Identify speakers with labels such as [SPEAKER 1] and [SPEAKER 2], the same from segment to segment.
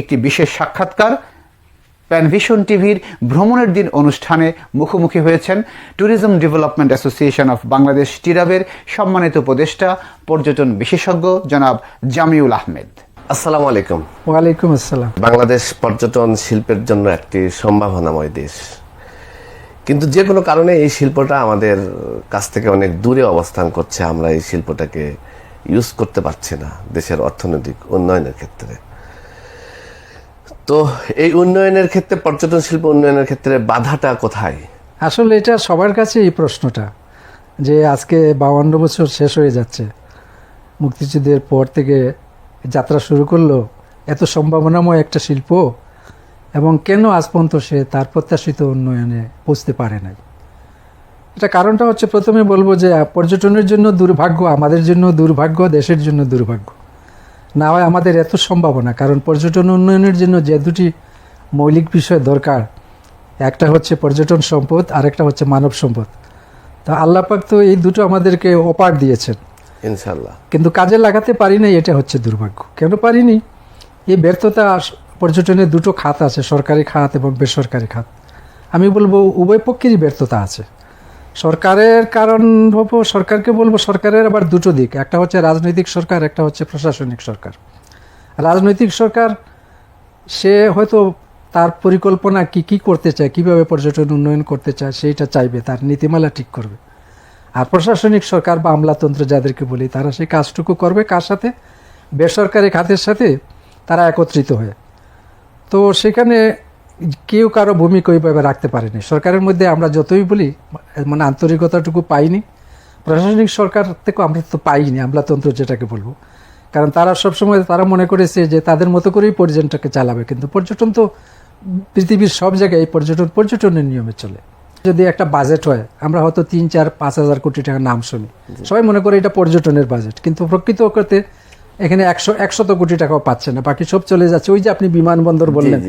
[SPEAKER 1] একটি বিশেষ সাক্ষাৎকার। প্যানভিশন টিভির ভ্রমণের দিন অনুষ্ঠানে মুখোমুখি হয়েছেন tourism development association of Bangladesh টিরাবের সম্মানিত উপদেষ্টা পর্যটন বিশেষজ্ঞ জনাব জামিউল আহমেদ।
[SPEAKER 2] আসসালামু আলাইকুম।
[SPEAKER 3] ওয়ালাইকুম আসসালাম।
[SPEAKER 2] বাংলাদেশ পর্যটন শিল্পের জন্য একটি সম্ভাবনাময় দেশ। কিন্তু যে কোনো কারণে এই শিল্পটা আমাদের কাছ থেকে অনেক দূরে অবস্থান করছে আমরা এই শিল্পটাকে ইউজ করতে পারছি না দেশের অর্থনৈতিক উন্নয়নের ক্ষেত্রে। তো এই উন্নয়নের ক্ষেত্রে, পর্যটন শিল্প উন্নয়নের ক্ষেত্রে বাধাটা কোথায়?
[SPEAKER 3] আসলে এটা সবার কাছে এই প্রশ্নটা, যে আজকে বাউন্ন বছর শেষ হয়ে যাচ্ছে। মুক্তিযুদ্ধের পর থেকে যাত্রা শুরু করল, এত সম্ভাবনাময় একটা শিল্প, এবং কেন আজ পর্যন্ত সে তার প্রত্যাশিত উন্নয়নে পৌঁছতে পারে নাই? এটা কারণটা হচ্ছে প্রথমে বলব যে, পর্যটনের জন্য দুর্ভাগ্য, আমাদের জন্য দুর্ভাগ্য, দেশের জন্য দুর্ভাগ্য। না হয় আমাদের এত সম্ভাবনা কারণ পর্যটন উন্নয়নের জন্য যে দুটি মৌলিক বিষয় দরকার একটা হচ্ছে পর্যটন সম্পদ আর একটা হচ্ছে মানব সম্পদ। তো আল্লাহ পাক তো এই দুটো আমাদেরকে অপার দিয়েছেন।
[SPEAKER 2] ইনশাল্লাহ
[SPEAKER 3] কিন্তু কাজে লাগাতে পারি না এটা হচ্ছে দুর্ভাগ্য। কেন পারিনি? এই ব্যর্থতা পর্যটনের দুটো খাত আছে সরকারি খাত এবং বেসরকারি খাত। আমি বলব উভয় পক্ষেরই ব্যর্থতা আছে। সরকারের কারণ হব সরকারকে বলব, সরকারের আবার দুটো দিক। একটা হচ্ছে রাজনৈতিক সরকার, একটা হচ্ছে প্রশাসনিক সরকার। রাজনৈতিক সরকার, সে হয়তো তার পরিকল্পনা কি কি করতে চায়, কীভাবে পর্যটন উন্নয়ন করতে চায়, সেইটা চাইবে, তার নীতিমালা ঠিক করবে। আর প্রশাসনিক সরকার বা আমলাতন্ত্র যাদেরকে বলি, তারা সেই কাজটুকু করবে কার সাথে? বেসরকারি খাতের সাথে তারা একত্রিত হয়ে। তো সেখানে কেউ কারও ভূমিকা ওইভাবে রাখতে পারেনি। সরকারের মধ্যে আমরা যতই বলি মানে আন্তরিকতাটুকু পাইনি। প্রশাসনিক সরকার থেকেও আমরা তো পাইনি আমলাতন্ত্র যেটাকে বলব। কারণ তারা সবসময় তারা মনে করেছে যে তাদের মতো করেই পর্যটনটাকে চালাবে। কিন্তু পর্যটন তো পৃথিবীর সব জায়গায় এই পর্যটন পর্যটনের নিয়মে চলে। যদি একটা বাজেট হয় আমরা হয়তো তিন চার পাঁচ হাজার কোটি টাকার নাম শুনি। সবাই মনে করে এটা পর্যটনের বাজেট কিন্তু প্রকৃত করতে এখানে একশো একশত কোটি টাকাও পাচ্ছে না। বাকি সব চলে যাচ্ছে। ওই যে আপনি বিমানবন্দর বললেন।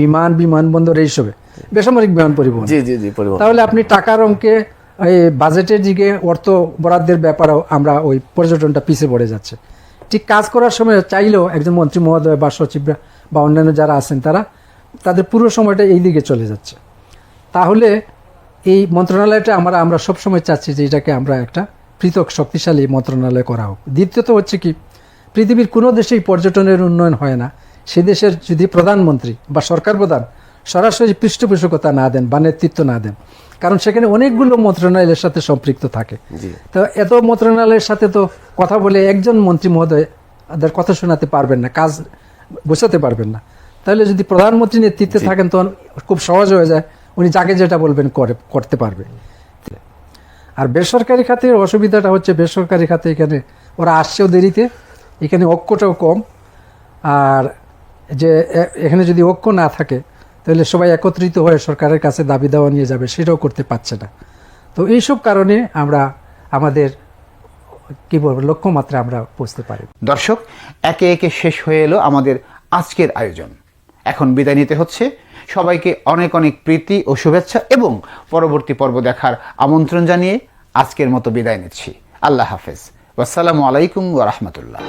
[SPEAKER 3] বিমান বিমানবন্দর এইসবে বেসামরিক বিমান পরিবহন। তাহলে আপনি টাকার অঙ্কে এই বাজেটের দিকে অর্থ বরাদ্দের ব্যাপারেও আমরা ওই পর্যটনটা পিছিয়ে পড়ে যাচ্ছে। ঠিক কাজ করার সময় চাইলেও একজন মন্ত্রী মহোদয় বা সচিবরা বা অন্যান্য যারা আছেন তারা তাদের পুরো সময়টা এই দিকে চলে যাচ্ছে। তাহলে এই মন্ত্রণালয়টা আমরা আমরা সবসময় চাচ্ছি যে এটাকে আমরা একটা পৃথক শক্তিশালী মন্ত্রণালয় করা হোক। দ্বিতীয়ত হচ্ছে কি? পৃথিবীর কোনো দেশেই পর্যটনের উন্নয়ন হয় না। সে দেশের যদি প্রধানমন্ত্রী বা সরকার প্রধান সরাসরি পৃষ্ঠপোষকতা না দেন বা নেতৃত্ব না দেন কারণ সেখানে অনেকগুলো মন্ত্রণালয়ের সাথে সম্পৃক্ত থাকে। তো এত মন্ত্রণালয়ের সাথে তো কথা বলে একজন মন্ত্রী মহোদয় তাদের কথা শোনাতে পারবেন না কাজ বোঝাতে পারবেন না। তাহলে যদি প্রধানমন্ত্রী নেতৃত্বে থাকেন তখন খুব সহজ হয়ে যায় উনি যাকে যেটা বলবেন করে করতে পারবে। আর বেসরকারি খাতের অসুবিধাটা হচ্ছে বেসরকারি খাতে এখানে ওরা আসছেও দেরিতে এখানে ঐক্যটাও কম। আর যে এখানে যদি ঐক্য না থাকে, তাহলে সবাই একত্রিত হয়ে সরকারের কাছে দাবি দেওয়া নিয়ে যাবে, সেটাও করতে পারছে না। তো এইসব কারণে আমরা, আমাদের, কি বলব, লক্ষ্যমাত্রা আমরা পৌঁছতে পারি।
[SPEAKER 1] দর্শক, একে একে শেষ হয়ে এলো আমাদের আজকের আয়োজন। এখন বিদায় নিতে হচ্ছে। সবাইকে অনেক অনেক প্রীতি ও শুভেচ্ছা এবং পরবর্তী পর্ব দেখার আমন্ত্রণ জানিয়ে আজকের মতো বিদায় নিচ্ছি। আল্লাহ হাফেজ। আসসালামু আলাইকুম ওয়া রাহমাতুল্লাহ।